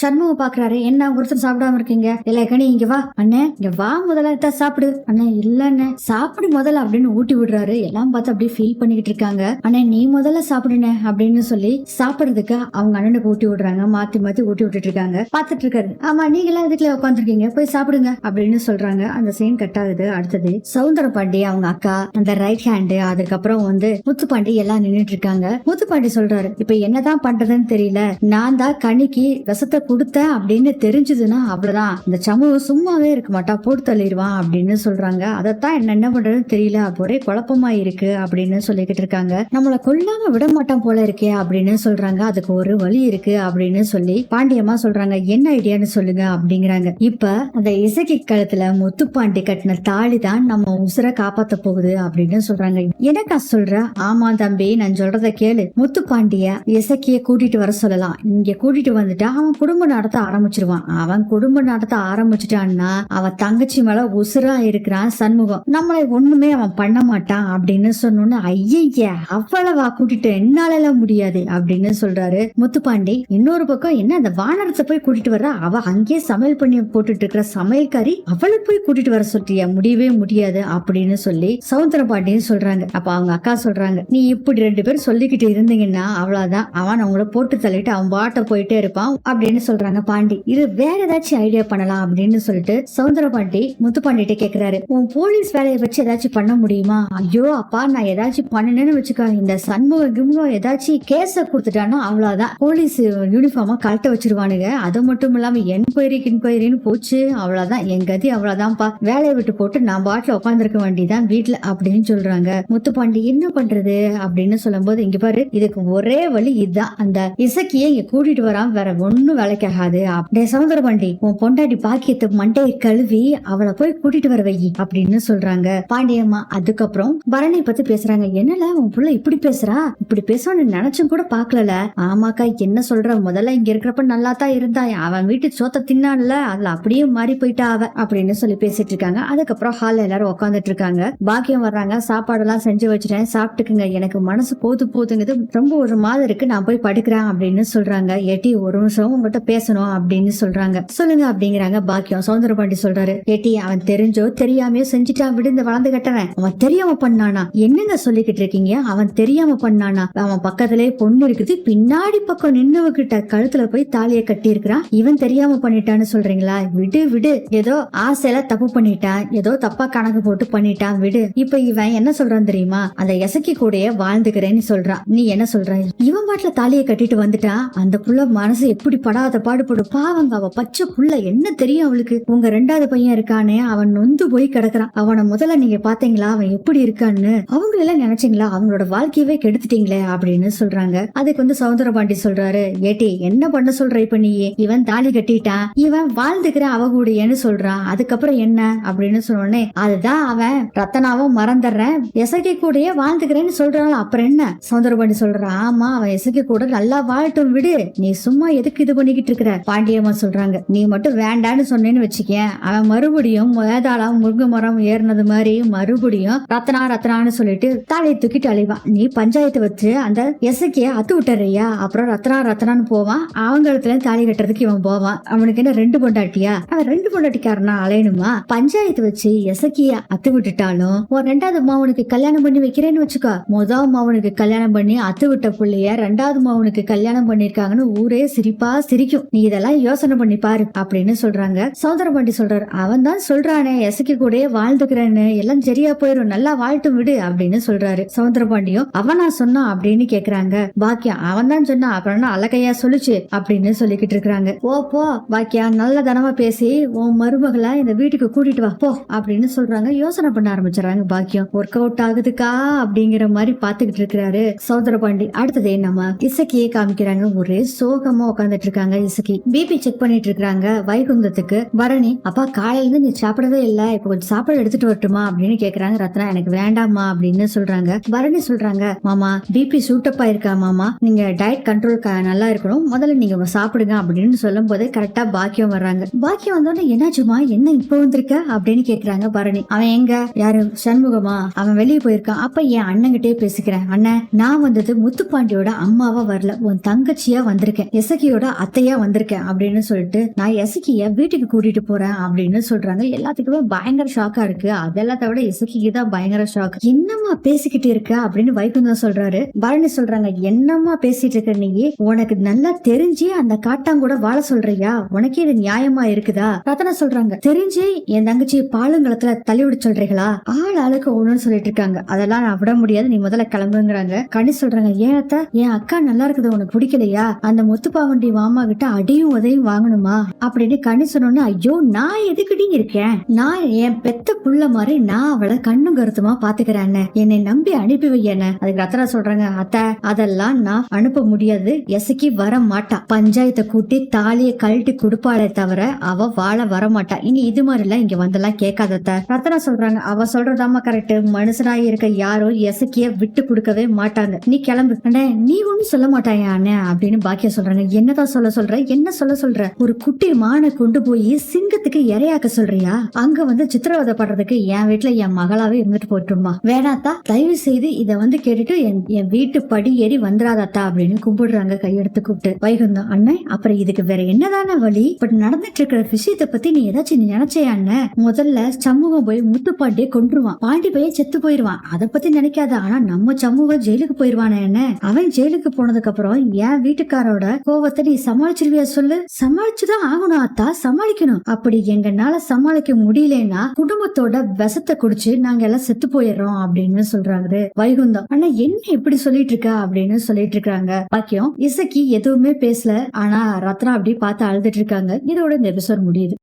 சண்முகம் பாக்குறாரு. என்ன ஒருத்தர் சாப்பிடாம இருக்கீங்க? இல்ல கனி இங்க வா. அண்ணே இங்க வா முதல்ல தான் சாப்பிடு. அண்ணே இல்ல அண்ணே. சாப்பிடு முதல்ல அப்படின்னு ஊட்டி விடுறாரு. எல்லாம் பார்த்து அப்படியே ஃபீல் பண்ணிக்கிட்டு இருக்காங்க. அண்ணே நீ முதல்ல சாப்பிடுனே அப்படின்னு சொல்லி சாப்பிடுறதுக்கு அவங்க அண்ணனுக்கு ஊட்டி விடுறாங்க. மாத்தி மாத்தி ஊட்டி விட்டுட்டு இருக்காங்க. பாத்துட்டு இருக்காரு. ஆமா நீங்க எல்லாம் இதுக்குள்ள உட்காந்துருக்கீங்க போய் சாப்பிடுங்க அப்படின்னு சொல்றாங்க. அந்த சீன் கட் ஆகுது. அடுத்தது சவுந்தர பாண்டி அவங்க அக்கா அந்த ரைட் ஹேண்டு அதுக்கப்புறம் வந்து முத்துப்பாண்டி எல்லாம் நின்னுட்டு இருக்காங்க. முத்துப்பாண்டி சொல்றாரு இப்ப என்னதான் பண்றதுன்னு தெரியல. நான் தான் கனிக்கு விஷத்தை கொடுத்தேன் அப்படின்னு தெரிஞ்சதுன்னா அவ்வளவுதான். இந்த சமூகம் சும்மாவே இருக்க மாட்டா போட்டு தள்ளிடுவான் அப்படின்னு சொல்றாங்க. அதைத்தான் என்ன என்ன பண்றதுன்னு தெரியல. அப்ப ஒரே குழப்பமா இருக்கு அப்படின்னு சொல்லிக்கிட்டு இருக்காங்க. நம்மள கொல்லாம விட மாட்டான் போல இருக்கே அப்படின்னு சொல்றாங்க. அதுக்கு ஒரு வழி இருக்கு அப்படின்னு சொல்லி பாண்டியம்மா சொல்றாங்க. என்ன ஐடியான்னு சொல்லுங்க அப்படிங்கிறாங்க. இப்ப அந்த இசைக்கு கழுத்துல முத்துப்பாண்டி கட்டின தாலி தான் நம்ம உசுரை காப்பாத்த போகுது அப்படின்னு சொல்றாங்க. எனக்கா சொல்ற? ஆமா தம்பி நான் சொல்றத கேளு. முத்துப்பாண்டிய இசக்கிய கூட்டிட்டு வர சொல்லலாம். இங்க கூட்டிட்டு வந்துட்டா அவன் குடும்பம் நடத்த ஆரம்பிச்சிருவான். அவன் குடும்பம் நடத்த ஆரம்பிச்சிட்டான்னா அவன் தங்கச்சி மேல உசுரா இருக்கிறான் சண்முகம். நம்மளை ஒண்ணுமே அவன் பண்ண மாட்டான் அப்படின்னு சொன்னோன்னு ஐயய்ய அவ்வளவா கூட்டிட்டு என்னால முடியாது அப்படின்னு சொல்றாரு முத்துப்பாண்டி. இன்னொரு பக்கம் என்ன அந்த வானரத்தை போய் கூட்டிட்டு வர்ற? அவ அங்கேயே சமையல் பண்ணி போட்டுட்டு இருக்கிற சமையல்காரி அவளை போய் கூட்டிட்டு வர சொல்றியா முடியவே முடியாது அப்படின்னு சொல்லி சவுந்தர பாண்டியன் சொல்றாங்க. அப்ப அவங்க அக்கா சொல்றாங்க நீ இப்படி ரெண்டு பேரும் சொல்லிக்கிட்டு இருந்தீங்கன்னா அவ்வளவுதான். அவன் அவங்கள போட்டு தள்ளிட்டு அவன் பாட்ட போயிட்டே இருப்பான் அப்படின்னு சொல்றாங்க பாண்டி இது வேற ஏதாச்சும் ஐடியா பண்ணலாம் அப்படின்னு சொல்லிட்டு சவுந்தர பாண்டி முத்துப்பாண்டிட்ட கேக்குறாரு. உன் போலீஸ் வேலையை வச்சு ஏதாச்சும் பண்ண முடியுமா? ஐயோ அப்பா நான் ஏதாச்சும் பண்ணணும்னு வச்சுக்க இந்த சண்முக கிமுகம் ஏதாச்சும் கேஸ கொடுத்துட்டானோ அவ்வளவுதான். போலீஸ் யூனிஃபார்மா கழட்ட வச்சிருவானுங்க. அது மட்டும் இல்லாம என்கொயரி கின்கொயரின்னு போச்சு. அவ்வளவுதான். என் கதி அவ்வளவுதான்ப்பா. வேலையை விட்டு போட்டு நான் பாட்டுல உட்காந்துருக்க வேண்டியதான் வீட்டுல அப்படின்னு சொல்றாங்க. முத்துப்பாண்டி என்ன பண்றது? அப்படின்னு சொல்லும் போது இங்க பாரு இதுக்கு ஒரே வழி இதுதான் அந்த இசக்கிய இங்க கூட்டிட்டு வராம வேற ஒண்ணும் கிடைக்காது. அப்படியே சமுதிர பாண்டி உன் பொண்டாட்டி பாக்கியத்தை மண்டையை கழுவி அவளை போய் கூட்டிட்டு வர வை அப்படின்னு சொல்றாங்க. பாண்டியம்மா அதுக்கப்புறம் பரணி பத்தி பேசுறாங்க. என்னல உன் புள்ள இப்படி பேசுறா? இப்படி பேசணும்னு நினைச்சும் கூட பாக்கல ஆமாக்கா என்ன சொல்ற? முதல்ல இங்க இருக்கிறப்ப நல்லா தான் இருந்தா. அவன் வீட்டு சோத்த தின்னான்ல அதுல அப்படியே மாறி போயிட்டா அவ அப்படின்னு சொல்லி பேசிட்டு இருக்காங்க. அதுக்கப்புறம் ஹால்ல எல்லாரும் உட்காந்துட்டு இருக்காங்க. பாக்கியம் வர்றாங்க. சாப்பாடு எல்லாம் செஞ்சு வச்சுட்டேன். சாப்பிட்டுக்குங்க. எனக்கு மனசு போது போதுங்கிறது ரொம்ப ஒரு மாதிரி இருக்கு. நான் போய் படுக்கிறேன் அப்படின்னு சொல்றாங்க. எட்டி ஒரு நிமிஷம் உங்ககிட்ட பேசணும் அப்படின்னு சொல்றாங்க. சொல்லுங்க அப்படிங்கிறாங்க. பாக்கியம் சௌந்தர பாண்டி சொல்றாரு. ஏட்டி அவன் தெரிஞ்சோ தெரியாமையோ செஞ்சுட்டான் விடுந்து வளர்ந்து கட்டவன். அவன் தெரியாம பண்ணானா? என்னங்க சொல்லிக்கிட்டு இருக்கீங்க? அவன் தெரியாம பண்ணானா? அவன் பக்கத்திலே பொண்ணு இருக்குது. பின்னாடி பக்கம் நின்னவகிட்ட கழுத்துல போய் தாலியை கட்டி இருக்கிறான் இவன் தெரியாம பண்ணிட்டான்னு சொல்றீங்களா? விடு விடு. ஏதோ ஆசையில தப்பு பண்ணிட்டான். ஏதோ தப்பா கணக்கு போட்டு பண்ணிட்டான். விடு. இப்ப இவன் என்ன சொல்றான் தெரியுமா? அந்த எசக்கி கூடயே வாழ்ந்துக்கிறேன்னு சொல்றான். நீ என்ன சொல்ற? இவன் பாட்டுல தாலியை கட்டிட்டு வந்துட்டான். அந்த புள்ள மனசு எப்படி படாத பாடுபடும் பாவங்க அவ பச்சை புள்ள. என்ன தெரியும் அவளுக்கு? உங்க ரெண்டாவது பையன் இருக்கானே அவன் நொந்து போய் கிடக்குறான். அவனை முதல்ல நீங்க பாத்தீங்களா அவன் எப்படி இருக்கான்னு? அவங்க எல்லாம் நினைச்சீங்களா? அவங்களோட வாழ்க்கையவே கெடுத்துட்டீங்களே அப்படின்னு சொல்றாங்க. அதுக்கு வந்து சவுந்தரபாண்டி சொல்றாரு ஏட்டி என்ன பண்ண சொல்ற இப்ப நீ? இவன் தாலி கட்டிட்டான். இவன் வாழ்ந்துக்கிற அவ கூடயேன்னு சொல்றான். அதுக்கப்புறம் என்ன? அப்படின்னு சொன்னோடனே அதுதான் அவன். ரத்தனாவும் மறந்துடுறேன். எசகை கூடயே வாழ்ந்துக்கிறேன்னு சொல்றான் அப்புறம் என்ன? சவுந்தரபாண்டி சொல்றான் ஆமா அவன் எசகை கூட நல்லா வாழட்டும் விடு. நீ சும்மா எதுக்கு இது பண்ணிக்கிட்டு இருக்கிற பாண்டியம்மா சொல்றாங்க. நீ மட்டும் வேண்டான்னு சொன்னேன்னு வச்சுக்கேன். அவன் மறுபடியும் வேதாளம் முருங்க மரம் ஏறினது மாதிரி மறுபடியும் ரத்னா ரத்னான்னு சொல்லிட்டு தாலையை தூக்கிட்டு அழிவான் நீ பஞ்சாயத்து வச்சு அந்த எசக்கிய அத்து விட்டுறியா அப்புறம் ரத்னா ரத்னான்னு போவான். அவங்களத்துல தாலி கட்டுறதுக்கு இவன் போவான். அவனுக்கு என்ன ரெண்டு பொண்டாட்டியா? அவன் ரெண்டு பொண்டாட்டிக்காரனா அலையணுமா? பஞ்சாயத்து வச்சு எசக்கிய அத்து விட்டுட்டாலும் ஒரு ரெண்டாவது மாவனுக்கு கல்யாணம் பண்ணி வைக்கிறேன்னு வச்சுக்கோ. முதல் மாவனுக்கு கல்யாணம் பண்ணி அத்து விட்ட பிள்ளைய ரெண்டாவது மாவனுக்கு கல்யாணம் பண்ணிருக்காங்கன்னு ஊரே சிரிப்பா பிடிக்கும் நீ இதெல்லாம் யோசனை பண்ணி பாரு அப்படின்னு சொல்றாங்க. சௌந்தரபாண்டி சொல்றாரு அவன் தான் சொல்றானே எசக்கி கூட வாழ்ந்துக்கிறேன்னு எல்லாம் சரியா போயிரும் நல்லா வாழ்த்து விடு அப்படின்னு சொல்றாரு. சௌந்தரபாண்டியும் அவனா சொன்னான் அப்படின்னு கேக்குறாங்க. பாக்கியம் அவன் தான் சொன்னா அப்புறம் என்ன அழகையா சொல்லுச்சு அப்படின்னு சொல்லிக்கிட்டு இருக்காங்க ஓ போ பாக்கியா நல்ல தனமா பேசி உன் மருமகளை இந்த வீட்டுக்கு கூட்டிட்டு வா போ அப்படின்னு சொல்றாங்க. யோசனை பண்ண ஆரம்பிச்சிடறாங்க பாக்கியம் ஒர்க் அவுட் ஆகுதுக்கா அப்படிங்கிற மாதிரி பாத்துக்கிட்டு இருக்கிறாரு சௌந்தரபாண்டி அடுத்தது நம்ம இசக்கியே காமிக்கிறாங்க. ஒரே சோகமா உட்காந்துட்டு இருக்காங்க. வயசுக்கு பிபி செக் பண்ணிட்டு இருக்காங்க வைகுந்தத்துக்கு பரணி அப்பா காலையில இருந்து நீ சாப்பிடவே இல்ல. இப்ப கொஞ்சம் சாப்பாடு எடுத்துட்டு வரட்டுமா? அப்படின்னு கேக்குறாங்க. ரத்னா எனக்கு வேண்டாமா அப்படின்னு சொல்றாங்க. பரணி சொல்றாங்க மாமா பிபி சூட்டப்பா இருக்கா மாமா? நீங்க டயட் கண்ட்ரோல் நல்லா இருக்கணும். முதல்ல நீங்க சாப்பிடுங்க. அப்படின்னு சொல்லும் போதே கரெக்டா பாக்கியம் வர்றாங்க. பாக்கியம் வந்தோடனே என்னாச்சுமா? என்ன இப்ப வந்திருக்க? அப்படின்னு கேக்குறாங்க பரணி. அவன் எங்க? யாரு? சண்முகமா? அவன் வெளியே போயிருக்கான். அப்ப என் அண்ணங்கிட்டே பேசிக்கிறேன். அண்ணன் நான் வந்தது முத்துப்பாண்டியோட அம்மாவா வரல. உன் தங்கச்சியா வந்திருக்கேன். எசகியோட அத்தையா கோரிக்கையா வந்திருக்கேன் அப்படின்னு சொல்லிட்டு நான் எசக்கிய வீட்டுக்கு கூட்டிட்டு போறேன் அப்படின்னு சொல்றாங்க. எல்லாத்துக்குமே பயங்கர ஷாக்கா இருக்கு. அதெல்லாத்த விட எசக்கிக்கு தான் பயங்கர ஷாக் என்னம்மா பேசிக்கிட்டு இருக்க அப்படின்னு வைகுந்தம் சொல்றாரு. பரணி சொல்றாங்க என்னம்மா பேசிட்டு இருக்க நீ? உனக்கு நல்லா தெரிஞ்சு அந்த காட்டாங்கூட வாழ சொல்றியா? உனக்கே இது நியாயமா இருக்குதா? ரத்தனா சொல்றாங்க தெரிஞ்சு என் தங்கச்சி பாலுங்களத்துல தள்ளி விட சொல்றீங்களா? ஆள் ஆளுக்கு ஒண்ணுன்னு சொல்லிட்டு இருக்காங்க. அதெல்லாம் நான் விட முடியாது. நீ முதல்ல கிளம்புங்கிறாங்க. கனி சொல்றாங்க ஏன் அத்தை? என் அக்கா நல்லா இருக்குது. உனக்கு பிடிக்கலையா? அந்த முத்துப்பாவண்டி மாமா கிட்ட அடியும் உதவியும் வாங்கணுமா? அப்படின்னு கனி சொன்னோன்னு ஐயோ நான் எதுக்குடி இருக்கேன்? நான் என் பெத்த புள்ள மாதிரி நான் அவளை கண்ணும் கருத்துமா பாத்துக்கிறேன் என்னை நம்பி அனுப்பி வையன அதுக்கு ரத்னா சொல்றாங்க அத்தை. அதெல்லாம் நான் அனுப்ப முடியாது. எசக்கி வர மாட்டா. பஞ்சாயத்தை கூட்டி தாலியை கழட்டி கொடுப்பாளே தவிர அவ வாழ வர மாட்டா. இனி இது மாதிரி எல்லாம் இங்க வந்தெல்லாம் கேட்காதத்த ரத்னா சொல்றாங்க அவ சொல்றதாமா கரெக்ட் மனுஷனாய் இருக்க யாரும் எசக்கிய விட்டு கொடுக்கவே மாட்டாங்க. நீ கிளம்பு. அண்ணே நீ ஒண்ணும் சொல்ல மாட்டாயா அண்ணே? அப்படின்னு பாக்கிய சொல்றாங்க. என்னதான் சொல்ல சொல்ற என்ன சொல்ல சொல்ற? ஒரு குட்டி மானை கொண்டு போய் சிங்கத்துக்கு இரையாக்க சொல்றியா? அங்க வந்து சித்திரவதை படுறதுக்கு என் வீட்டுல என் மகளாவே இருந்துட்டு போட்டுமா வேணாத்தா தயவு செய்து இத வந்து கேட்டுட்டு என் என் வீட்டு படி ஏறி வந்துடாதாத்தா அப்படின்னு கும்பிடுறாங்க கையெடுத்து கூப்பிட்டு. வைகுந்தம் அண்ணன் அப்புறம் இதுக்கு வேற என்னதான வழி? பட் நடந்துட்டு இருக்கிற விஷயத்தை பத்தி நீ ஏதாச்சும் நினைச்சையா அண்ணன் முதல்ல சமூகம் போய் முத்துப்பாண்டிய கொண்டுருவான் பாண்டி பையன் செத்து போயிருவான். அத பத்தி நினைக்காத. ஆனா நம்ம சமூகம் ஜெயிலுக்கு போயிருவானே என்ன அவன் ஜெயிலுக்கு போனதுக்கு அப்புறம் என் வீட்டுக்காரோட கோவத்தை நீ சமாளிச்சிருவியா சொல்லு. சமாளிச்சுதான் ஆகணும் அத்தா சமாளிக்கணும். அப்படி எங்கனால சமாளிக்க முடியலன்னா குடும்பத்தோட விஷத்தை குடிச்சு நாங்க எல்லாம் செத்து போயிடுறோம் அப்படின்னு சொல்றாரு வைகுந்தம். ஆனா என்ன இப்படி சொல்லிட்டு இருக்கா அப்படின்னு சொல்லிட்டு இருக்காங்க பாக்கியம் இசக்கி எதுவுமே பேசல. ஆனா ரத்னா அப்படி பார்த்து அழுதுட்டு இருக்காங்க. இதோட இந்த எபிசோட் முடியுது.